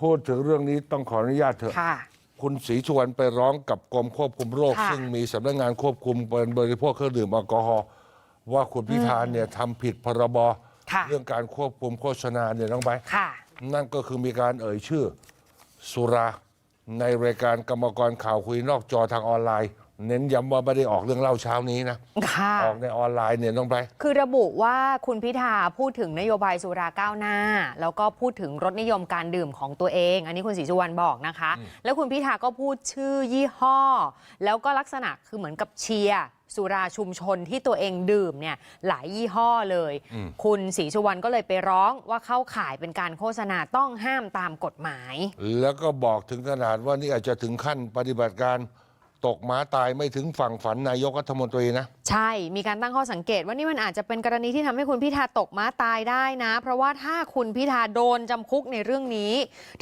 พูดถึงเรื่องนี้ต้องขออนุญาตเถอะ ค่ะ คุณศรีชวนไปร้องกับกรมควบคุมโรค ค่ะ ซึ่งมีสำนักงานควบคุมการบริโภคเครื่องดื่มแอลกอฮอล์ว่าคุณพิธาเนี่ยทำผิดพรบค่ะ เรื่องการควบคุมโฆษณาเนี่ยน้องไป ค่ะ นั่นก็คือมีการเอ่ยชื่อ สุรา ในรายการกรรมกรข่าวคุยนอกจอทางออนไลน์ เน้นย้ำว่าไม่ได้ออกเรื่องเล่าเช้านี้นะ ค่ะ ออกในออนไลน์เนี่ยน้องไป คือระบุว่าคุณพิธาพูดถึงนโยบายสุราก้าวหน้า แล้วก็พูดถึงรสนิยมการดื่มของตัวเอง อันนี้คุณศรีสุวรรณบอกนะคะ แล้วคุณพิธาก็พูดชื่อยี่ห้อ แล้วก็ลักษณะคือเหมือนกับเชียร์สุราชุมชนที่ตัวเองดื่มเนี่ยหลายยี่ห้อเลยคุณศรีสุวรรณก็เลยไปร้องว่าเข้าข่ายเป็นการโฆษณาต้องห้ามตามกฎหมาย แล้วก็บอกถึงขนาดว่านี่อาจจะถึงขั้นปฏิบัติการ ตกม้าตายไม่ถึงฝั่งฝันนายกรัฐมนตรีนะ ใช่มีการตั้งข้อสังเกตว่านี่มันอาจจะเป็นกรณีที่ทำให้คุณพิธาตกม้าตายได้นะ เพราะว่าถ้าคุณพิธาโดนจำคุกในเรื่องนี้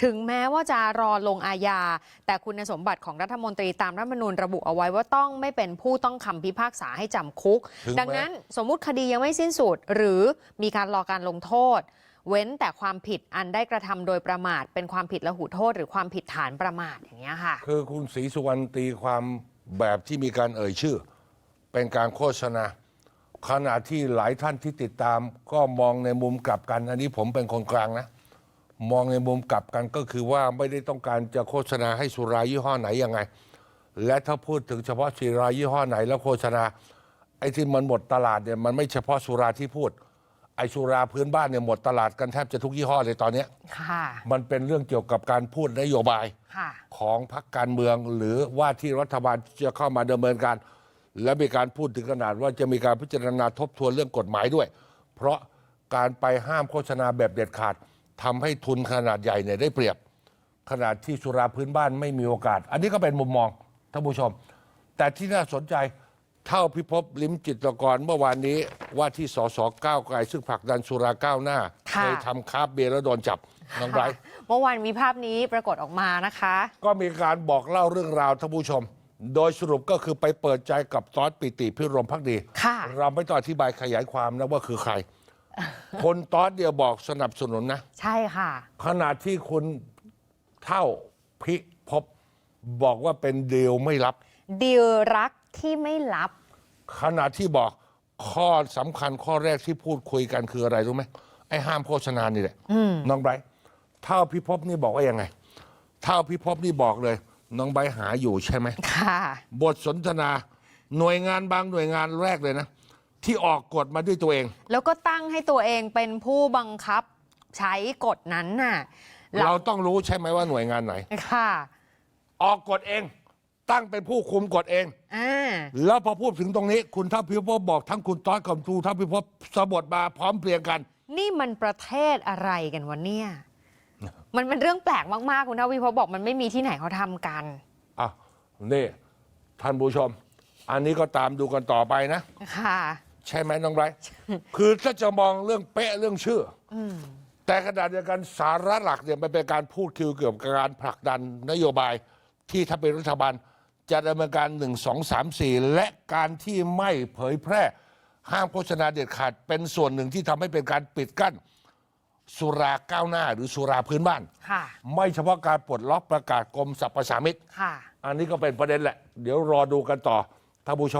ถึงแม้ว่าจะรอลงอาญาแต่คุณสมบัติของรัฐมนตรีตามรัฐธรรมนูญระบุเอาไว้ว่าต้องไม่เป็นผู้ต้องคำพิพากษาให้จำคุก ถึงแม้ ดังนั้นสมมุติคดียังไม่สิ้นสุด หรือมีการรอการลงโทษ เว้นแต่ความผิดอันได้กระทำโดยประมาท เป็นความผิดละหูโทษ หรือความผิดฐานประมาทอย่างเงี้ยค่ะ คือคุณศรีสุวรรณตีความแบบที่มีการเอ่ยชื่อ เป็นการโฆษณา ขณะที่หลายท่านที่ติดตาม ก็มองในมุมกลับกัน อันนี้ผมเป็นคนกลางนะ มองในมุมกลับกันก็คือว่าไม่ได้ต้องการจะโฆษณาให้สุรายี่ห้อไหนยังไง และถ้าพูดถึงเฉพาะสุรายี่ห้อไหนแล้วโฆษณาไอ้ที่มันหมดตลาดเนี่ยมันไม่เฉพาะสุราที่พูด ไอ้สุราพื้นบ้านเนี่ยหมดตลาดกันแทบจะทุกยี่ห้อเลยตอนเนี้ยค่ะ มันเป็นเรื่องเกี่ยวกับการพูดนโยบายค่ะ ของพรรคการเมือง หรือว่าที่รัฐบาลจะเข้ามาดำเนินการ และมีการพูดถึงขนาดว่าจะมีการพิจารณาทบทวนเรื่องกฎหมายด้วย เพราะการไปห้ามโฆษณาแบบเด็ดขาดทำให้ทุนขนาดใหญ่เนี่ยได้เปรียบ ขนาดที่สุราพื้นบ้านไม่มีโอกาส อันนี้ก็เป็นมุมมองท่านผู้ชม แต่ที่น่าสนใจ เท่าพิภพลิมจิตรกรเมื่อวานนี้ว่าที่สสก้าวไกลซึ่งผลักดันสุราก้าวหน้าค่ะ เคยทำคาบเบียร์แล้วโดนจับน้องไบรท์ เมื่อวานมีภาพนี้ปรากฏออกมานะคะ ก็มีการบอกเล่าเรื่องราวท่านผู้ชม โดยสรุปก็คือไปเปิดใจกับตอสปิติพิรมพักดี ค่ะ เราไม่ต้องอธิบายขยายความนะว่าคือใคร คนตอสเดียวบอกสนับสนุนนะ ใช่ค่ะ ขณะที่คุณเท่าพิภพบอกว่าเป็นเดียวไม่รับ ดีลรัก ที่ไม่ลับ ขณะที่บอกข้อสำคัญข้อแรกที่พูดคุยกันคืออะไรรู้ไหมไอ้ห้ามโฆษณานี่แหละน้องไบรท์เท่าพิภพนี่บอกว่ายังไง เท่าพิภพนี่บอกเลย น้องไบรท์หาอยู่ใช่ไหมค่ะ บทสนทนาหน่วยงานบางหน่วยงานแรกเลยนะ ที่ออกกฎมาด้วยตัวเอง แล้วก็ตั้งให้ตัวเองเป็นผู้บังคับใช้กฎนั้นน่ะเราต้องรู้ใช่ไหมว่าหน่วยงานไหน ค่ะ ออกกฎเอง ตั้งเป็นผู้คุมกฎเอง อ่า แล้วพอพูดถึงตรงนี้ คุณทัพพิภพบอกทั้งคุณต้อยกับทูทัพพิภพสะบดมาพร้อมเพรียงกัน นี่มันประเทศอะไรกันวะเนี่ย มันเป็นเรื่องแปลกมาก ๆ คุณทวีพบอกมันไม่มีที่ไหนเขาทำกัน อะ นี่ ท่านผู้ชม อันนี้ก็ตามดูกันต่อไปนะ ค่ะ ใช่ไหมน้องไบรท์คือถ้าจะมองเรื่องเป๊ะเรื่องชื่ออแต่ขณะเดียวกันสาระหลักเนี่ยมันเป็นการพูดคิวเกี่ยวกับการผลักดันนโยบายที่ถ้าเป็นรัฐบาล จะดำเนินการหนึ่งสองสามสี่และการที่ไม่เผยแพร่ ห้ามโฆษณาเด็ดขาดเป็นส่วนหนึ่งที่ทำให้เป็นการปิดกั้น สุราก้าวหน้าหรือสุราพื้นบ้าน ค่ะ ไม่เฉพาะการปลดล็อกประกาศกรมสรรพสามิต ค่ะ อันนี้ก็เป็นประเด็นแหละ เดี๋ยวรอดูกันต่อท่านผู้ชม